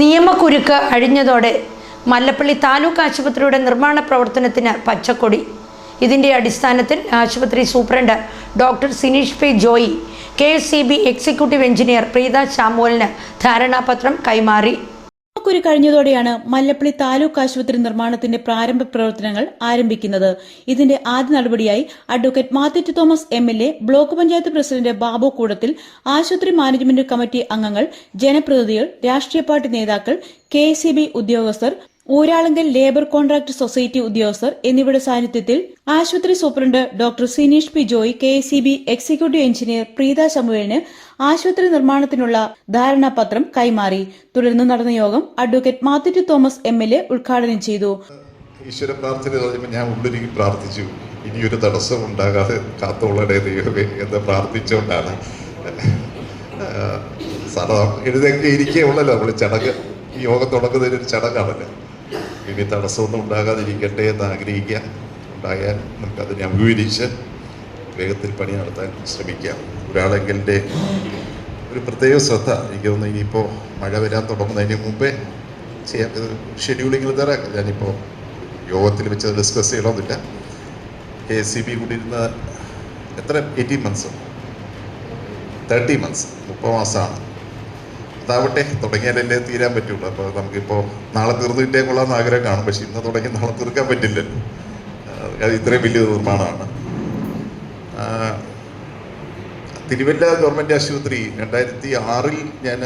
നിയമക്കുരുക്ക് അഴിഞ്ഞതോടെ മല്ലപ്പള്ളി താലൂക്ക് ആശുപത്രിയുടെ നിർമ്മാണ പ്രവർത്തനത്തിന് പച്ചക്കൊടി. ഇതിന്റെ അടിസ്ഥാനത്തിൽ ആശുപത്രി superintendent doctor Sineesh P Joy K S C B executive engineer Preetha ശാമുവലിന് ധാരണാപത്രം കൈമാറി. കുരു കഴിഞ്ഞതോടെയാണ് മല്ലപ്പള്ളി താലൂക്ക് ആശുപത്രി നിർമ്മാണത്തിന്റെ പ്രാരംഭ പ്രവർത്തനങ്ങൾ ആരംഭിക്കുന്നത്. ഇതിന്റെ ആദ്യ നടപടിയായി advocate Mathew Thomas M L A block panchayat president Babu Koodathil ആശുപത്രി മാനേജ്മെന്റ് കമ്മിറ്റി അംഗങ്ങൾ ജനപ്രതിനിധികൾ രാഷ്ട്രീയ പാർട്ടി നേതാക്കൾ കെ ഉദ്യോഗസ്ഥർ ഊരാളുങ്കൽ ലേബർ കോൺട്രാക്ട് സൊസൈറ്റി ഉദ്യോഗസ്ഥർ എന്നിവരുടെ സാന്നിധ്യത്തിൽ ആശുപത്രി superintendent doctor Sineesh P Joy K C B executive engineer Preetha ശമുവേലിന് ആശുപത്രി നിർമ്മാണത്തിനുള്ള ധാരണാപത്രം കൈമാറി. തുടർന്ന് നടന്ന യോഗം advocate Mathew Thomas M L A ഉദ്ഘാടനം ചെയ്തു. ഈശ്വര പ്രാർത്ഥന ഞാൻ ഉള്ളിലേക്ക് പ്രാർത്ഥിച്ചു. ഇനിയൊരു തടസ്സം ഉണ്ടാകാതെ ദൈവമേ എന്ന് പ്രാർത്ഥിച്ചുകൊണ്ടാണ്. സാധാരണ എഴുതൊക്കെ ഇരിക്കേ ഉള്ളല്ലോ നമ്മൾ ചടങ്ങ്. ഈ യോഗം തുടങ്ങുന്നതിന് ഒരു ചടങ്ങാണല്ലോ. ഇനി തടസ്സമൊന്നും ഉണ്ടാകാതിരിക്കട്ടെ എന്ന് ആഗ്രഹിക്കാം ഉണ്ടായാൽ നമുക്കതിനെ അഭിമുഖീകരിച്ച് വേഗത്തിൽ പണി നടത്താൻ ശ്രമിക്കാം ഒരാളെങ്കിലിന്റെ ഒരു പ്രത്യേക ശ്രദ്ധ എനിക്ക് തോന്നുന്നു ഇനിയിപ്പോൾ മഴ വരാൻ തുടങ്ങുന്നതിന് മുമ്പേ ചെയ്യാൻ ഷെഡ്യൂളിങ്ങിൽ തരാം. ഞാനിപ്പോൾ യോഗത്തിൽ വെച്ച് ഡിസ്കസ് ചെയ്യണമെന്നില്ല. കെ എസ് സി ബി കൂടി ഇരുന്ന എത്ര? Eighteen months. Thirty months. മുപ്പത് മാസമാണ്. അതാവട്ടെ തുടങ്ങിയാലല്ലേ തീരാൻ പറ്റുള്ളൂ. അപ്പോൾ നമുക്കിപ്പോൾ നാളെ തീർന്നിട്ടേ കൊള്ളാമെന്ന് ആഗ്രഹം കാണും. പക്ഷെ ഇന്ന് തുടങ്ങി നാളെ തീർക്കാൻ പറ്റില്ല അത് ഇത്രയും വലിയ നിർമ്മാണമാണ്. തിരുവല്ല ഗവൺമെന്റ് ആശുപത്രി രണ്ടായിരത്തി ആറിൽ ഞാൻ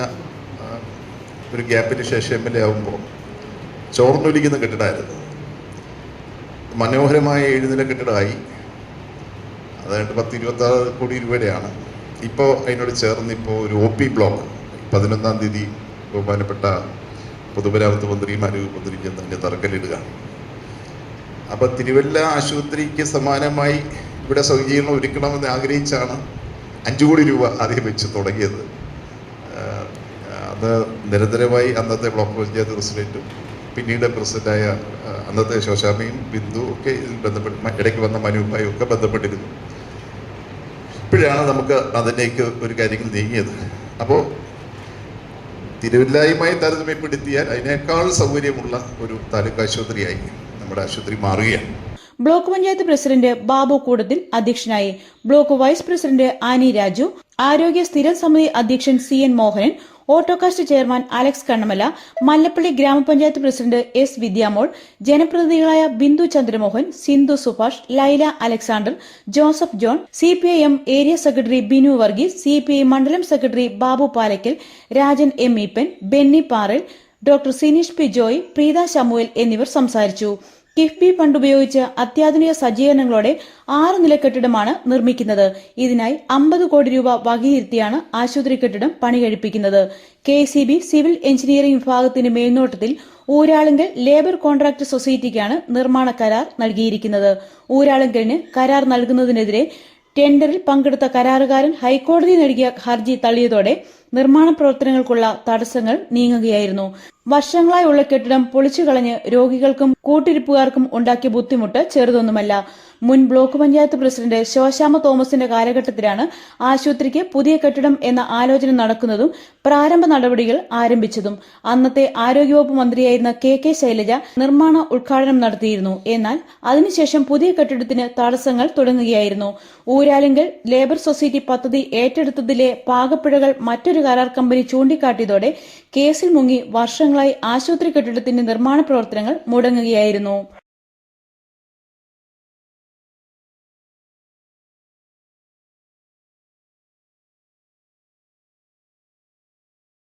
ഒരു ഗ്യാപ്പിന് ശേഷം എം എൽ എ ആകുമ്പോൾ ചോർന്നൊലിക്കുന്ന കെട്ടിടമായിരുന്നു. മനോഹരമായ എഴുന്നില കെട്ടിടമായി. അതായത് പത്ത് ഇരുപത്താറ് കോടി രൂപയുടെയാണ്. ഇപ്പോൾ അതിനോട് ചേർന്ന് ഇപ്പോൾ ഒരു ഒ പി ബ്ലോക്ക്. പതിനൊന്നാം തീയതി ബഹുമാനപ്പെട്ട പൊതുമരാമത്ത് മന്ത്രിയും ആരോഗ്യ മന്ത്രിക്കും തന്നെ തറക്കല്ലിടുക. അപ്പോൾ തിരുവല്ല ആശുപത്രിക്ക് സമാനമായി ഇവിടെ സൗകര്യങ്ങൾ ഒരുക്കണമെന്ന് ആഗ്രഹിച്ചാണ് അഞ്ചു കോടി രൂപ ആദ്യം വെച്ച് തുടങ്ങിയത്. അത് നിരന്തരമായി അന്നത്തെ ബ്ലോക്ക് പഞ്ചായത്ത് പ്രസിഡന്റും പിന്നീട് പ്രസിഡന്റായ അന്നത്തെ ശോശാമയും ബിന്ദു ഒക്കെ ഇതിൽ ബന്ധപ്പെട്ട് ഇടയ്ക്ക് വന്ന മനുവുമായും ഒക്കെ ബന്ധപ്പെട്ടിരുന്നു. ഇപ്പോഴാണ് നമുക്ക് അതിലേക്ക് ഒരു കാര്യങ്ങൾ നീങ്ങിയത്. അപ്പോൾ തിരുവല്ലായുമായി താരതമ്യപ്പെടുത്തിയാൽ അതിനേക്കാൾ സൗകര്യമുള്ള ഒരു താലൂക്ക് ആശുപത്രിയായി നമ്മുടെ ആശുപത്രി മാറുകയാണ്. ബ്ലോക്ക് പഞ്ചായത്ത് പ്രസിഡന്റ് ബാബു കൂടത്തിൽ അധ്യക്ഷനായി block vice president Annie Raju ആരോഗ്യ സ്ഥിരം സമിതി അധ്യക്ഷൻ C N Mohanan Autokast chairman Alex Kannamala Mallappally grama panchayat president S Vidyamol ജനപ്രതിനിധികളായ Bindu Chandramohan Sindhu Subhash Laila Alexander Joseph John C area secretary Binu Varghese C മണ്ഡലം secretary Babu Palakkal Rajan M Eapen Benny Paral doctor Sineesh P Joy Preetha Samuel എന്നിവർ സംസാരിച്ചു. KIIFB fund ഉപയോഗിച്ച് അത്യാധുനിക സജ്ജീകരണങ്ങളോടെ ആറ് നില കെട്ടിടമാണ് നിർമ്മിക്കുന്നത്. ഇതിനായി അമ്പത് കോടി രൂപ വകയിരുത്തിയാണ് ആശുപത്രി കെട്ടിടം പണി കഴിപ്പിക്കുന്നത്. കെ സിവിൽ എഞ്ചിനീയറിംഗ് വിഭാഗത്തിന്റെ മേൽനോട്ടത്തിൽ ഊരാളുങ്കൽ ലേബർ കോൺട്രാക്ട് സൊസൈറ്റിക്കാണ് നിർമ്മാണ കരാർ നൽകിയിരിക്കുന്നത്. ഊരാളുങ്കലിന് കരാർ നൽകുന്നതിനെതിരെ ടെൻഡറിൽ പങ്കെടുത്ത കരാറുകാരൻ ഹൈക്കോടതി നൽകിയ ഹർജി തള്ളിയതോടെ നിർമ്മാണ പ്രവർത്തനങ്ങൾക്കുള്ള തടസ്സങ്ങൾ നീങ്ങുകയായിരുന്നു. വർഷങ്ങളായുള്ള കെട്ടിടം പൊളിച്ചു കളഞ്ഞ് രോഗികൾക്കും കൂട്ടിരിപ്പുകാർക്കും ഉണ്ടാക്കിയ ബുദ്ധിമുട്ട് ചെറുതൊന്നുമല്ല. മുൻ ബ്ലോക്ക് പഞ്ചായത്ത് പ്രസിഡന്റ് ശോശാമ തോമസിന്റെ കാലഘട്ടത്തിലാണ് ആശുപത്രിക്ക് പുതിയ കെട്ടിടം എന്ന ആലോചന നടക്കുന്നതും പ്രാരംഭ നടപടികൾ ആരംഭിച്ചതും. അന്നത്തെ ആരോഗ്യവകുപ്പ് മന്ത്രിയായിരുന്ന കെ കെ ശൈലജ നിർമ്മാണ ഉദ്ഘാടനം നടത്തിയിരുന്നു. എന്നാൽ അതിനുശേഷം പുതിയ കെട്ടിടത്തിന് തടസ്സങ്ങൾ തുടങ്ങുകയായിരുന്നു. ഊരാലിങ്കൽ ലേബർ സൊസൈറ്റി പദ്ധതി ഏറ്റെടുത്തതിലെ പാകപ്പിഴകൾ മറ്റൊരു കരാർ കമ്പനി ചൂണ്ടിക്കാട്ടിയതോടെ കേസിൽ മുങ്ങി വർഷങ്ങളായി ആശുപത്രി കെട്ടിടത്തിന്റെ നിർമ്മാണ പ്രവർത്തനങ്ങൾ മുടങ്ങുകയായിരുന്നു. ആയിരുന്നു.